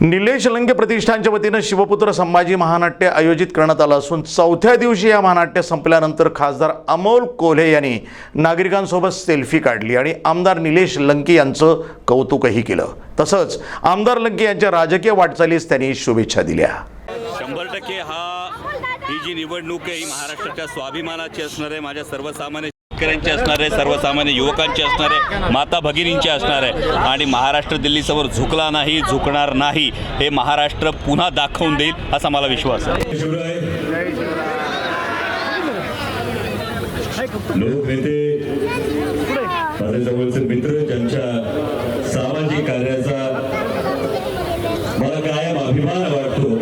निलेश लंके प्रतिष्ठानच्या वतीनं शिवपुत्र संभाजी महानाट्य आयोजित करण्यात आलं असून चौथ्या दिवशी या महानाट्य संपल्यानंतर खासदार अमोल कोल्हे यांनी नागरिकांसोबत सेल्फी काढली आणि आमदार निलेश लंके यांचं कौतुकही केलं. तसंच आमदार लंके यांच्या राजकीय वाटचालीस त्यांनी शुभेच्छा दिल्या. शंभर टक्के हा ही जी निवडणूक आहे ही महाराष्ट्राच्या स्वाभिमानाची असणार आहे माझ्या सर्वसामान्य शेतकऱ्यांचे असणार आहे सर्वसामान्य युवकांची असणार आहे माता भगिनींचे असणार आहे आणि महाराष्ट्र दिल्लीसमोर झुकला नाही झुकणार नाही हे महाराष्ट्र पुन्हा दाखवून देईल असा मला विश्वास आहे. माझे जवळचे मित्र ज्यांच्या सामाजिक कार्याचा मला कायम अभिमान वाटतो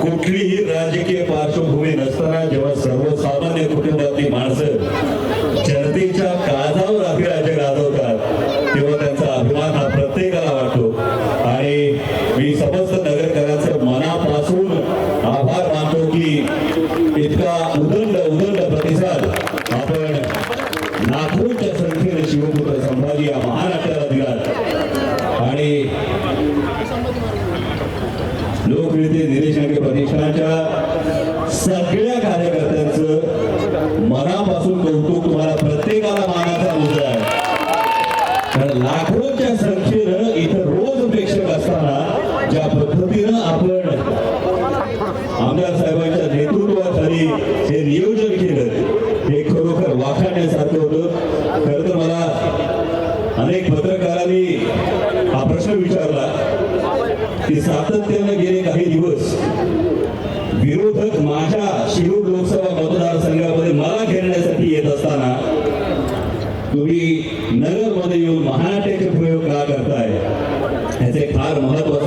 कुठलीही राजकीय पार्श्वभूमी नसताना जेव्हा सर्वसामान्य कुटुंबातली माणसं जनतेच्या काळजावर अभिराज्य गाजवतात तेव्हा त्यांचा अभिमान हा प्रत्येकाला वाटतो. आणि मी समस्त नगरकरांचं मनापासून आभार मानतो की इतका उदंड उदंड प्रतिसाद आपण लाखोंच्या संख्येने शिवपुत्र संभाजी या महाराष्ट्राला दिला आणि लोकनेते निलेश लंके प्रतिष्ठानच्या सगळ्या कार्यकर्त्यांचं मनापासून कौतुक तुम्हाला प्रत्येकाला मानाचा मुद्दा आहे कारण लाखोच्या संख्येनं इथं रोज प्रेक्षक असताना ज्या पद्धतीनं आपण आमदार साहेबांच्या नेतृत्वाखाली हे नियोजन केलं हे खरोखर वाखाणण्यासारखं होतं खरं तर मला अनेक पत्रकाराने हा प्रश्न विचारला की सातत्याने गेले काही दिवस विरोधक माझ्या शिरूर लोकसभा मतदारसंघामध्ये मला घेरण्यासाठी येत असताना तुम्ही नगरमध्ये येऊन महानाट्याचे प्रयोग का करताय? याचे फार महत्त्व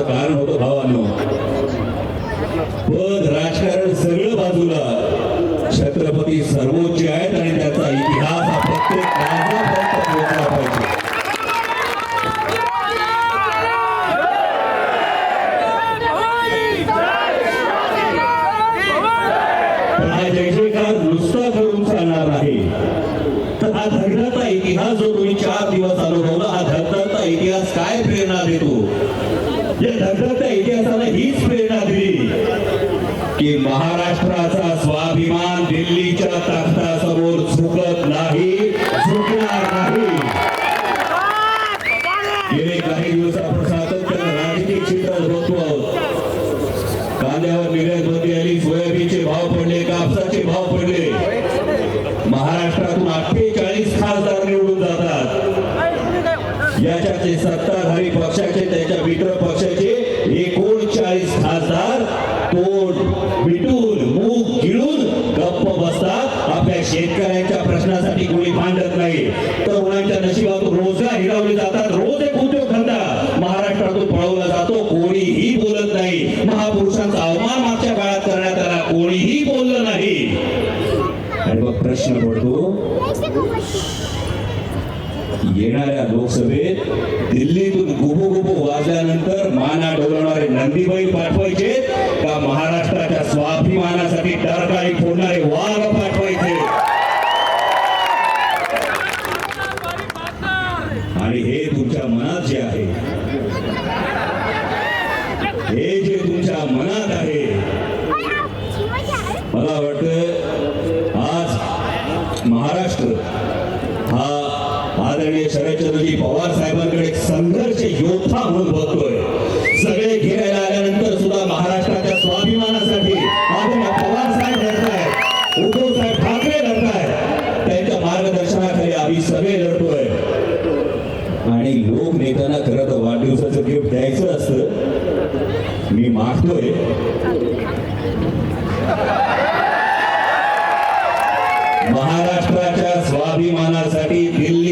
हा धगडाचा इतिहास जो तुम्ही चार दिवस अनुभवला हा धगडाचा इतिहास काय प्रेरणा देतो? या धगडाच्या इतिहासाला हीच प्रेरणा दिली की महाराष्ट्राचा स्वाभिमान दिल्लीच्या ताकदासमोर झुकत नाही झुकणार नाही. गेले काही दिवस आपण सातत्यानं राजकीय क्षेत्रात बघतो आहोत. कांद्यावर निर्यात बंदी आली सोयाबीनचे भाव पडले कापसाचे भाव पडले महाराष्ट्रातून अठ्ठेचाळीस खासदार निवडून पक्षाचे सत्ताधारी पक्षाचे त्याच्या मित्र पक्षाचे एकोणचाळीस खासदार तोंड मिटून मूग गिळून गप्प बसतात. आपल्या शेतकऱ्यांच्या प्रश्नासाठी कोणी मांडत नाही. तरुणांच्या नशिबातून रोजगार हिरावले जातात. रोज एक उद्योग धंदा महाराष्ट्रातून पळवला जातो. कोणीही बोलत नाही. महापुरुषांचा अवमान मागच्या काळात करण्यात आला कोणीही बोललं नाही आणि मग प्रश्न पडतो येणाऱ्या लोकसभेत दिल्लीतून गुबू गुबू वाजल्यानंतर माना डोलवणारे नंदीबाई पाठवायचे का महाराष्ट्राच्या स्वाभिमानासाठी टरकाळी फोडणारे वाघ पाठवायचे? आणि हे तुमच्या मनात जे आहे हे जे तुमच्या मनात लोक खरं तर वाढदिवसाचं गिफ्ट द्यायचं असतं. मी मागतोय. महाराष्ट्राच्या स्वाभिमानासाठी दिल्ली